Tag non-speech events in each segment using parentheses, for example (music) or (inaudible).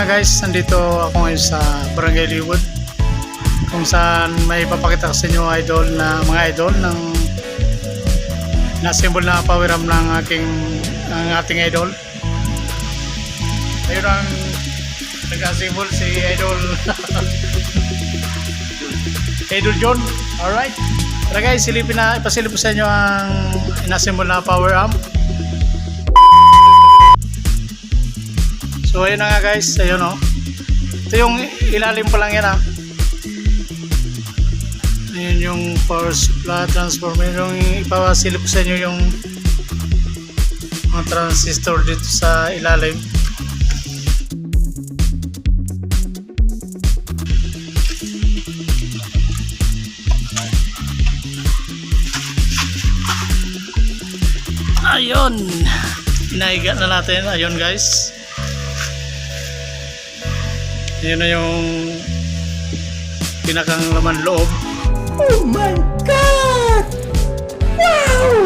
nga guys, nandito ako ngayon sa Barangay Liwood kung saan may papakita sa inyo idol na mga idol ng na-symbol na power arm ng aking ang ating idol. Ayun ang nag-symbol si idol (laughs) idol John. Alright. Tara guys, silipin na, ipasilip ko sa inyo ang inasymbol na power amp. So ayun na nga guys, ayun oh. Ito yung ilalim pa lang yan ah. Ayun yung power supply transformer. Yung ipapasilip ko sa inyo yung mga transistor dito sa ilalim. Ayun. Inahiga na natin. Ayun guys. Yun na yung pinakang laman loob. Oh my God! Wow!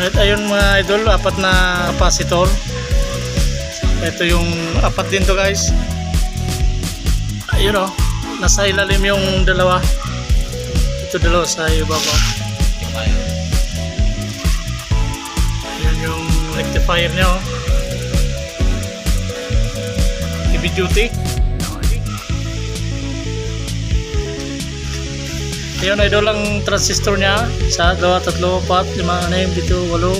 At ayun mga idol, apat na capacitor. Ito yung apat din to guys. Ayun oh, nasa ilalim yung dalawa. Ito dalawa sa ibabaw. Yun yung rectifier niya oh. Heavy duty. Ayun, idol ang transistor niya. Sa dalawa, tatlo, apat, lima, anim, dito, walo,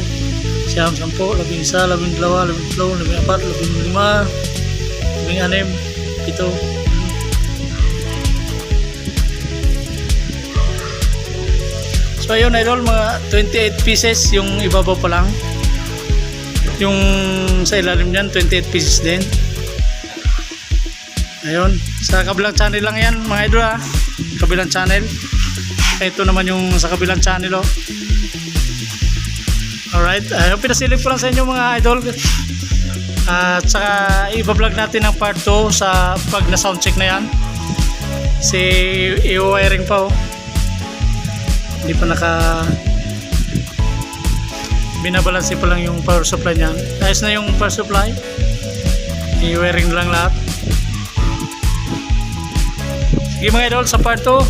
siyam, sampo, labing isa, labing dalawa, labing tatlo, labing apat, labing lima, labing anim, dito. So ayun idol, mga 28 pieces yung ibabaw pa lang. Yung sa ilalim niyan, 28 pieces din. Ayun, sa kabilang channel lang yan mga idol ha. Kabilang channel. Ito naman yung sa kabilang channel oh. Alright, ayun, pinasilip ko lang sa inyo mga idol. At saka iba-vlog natin ang part 2 sa pag na sound check na yan. Si i-wiring pa oh. Hindi pa naka binabalanse pa lang yung power supply niyan. Ayos na yung power supply. I-wiring lang lahat. Sige mga idol, sa part 2,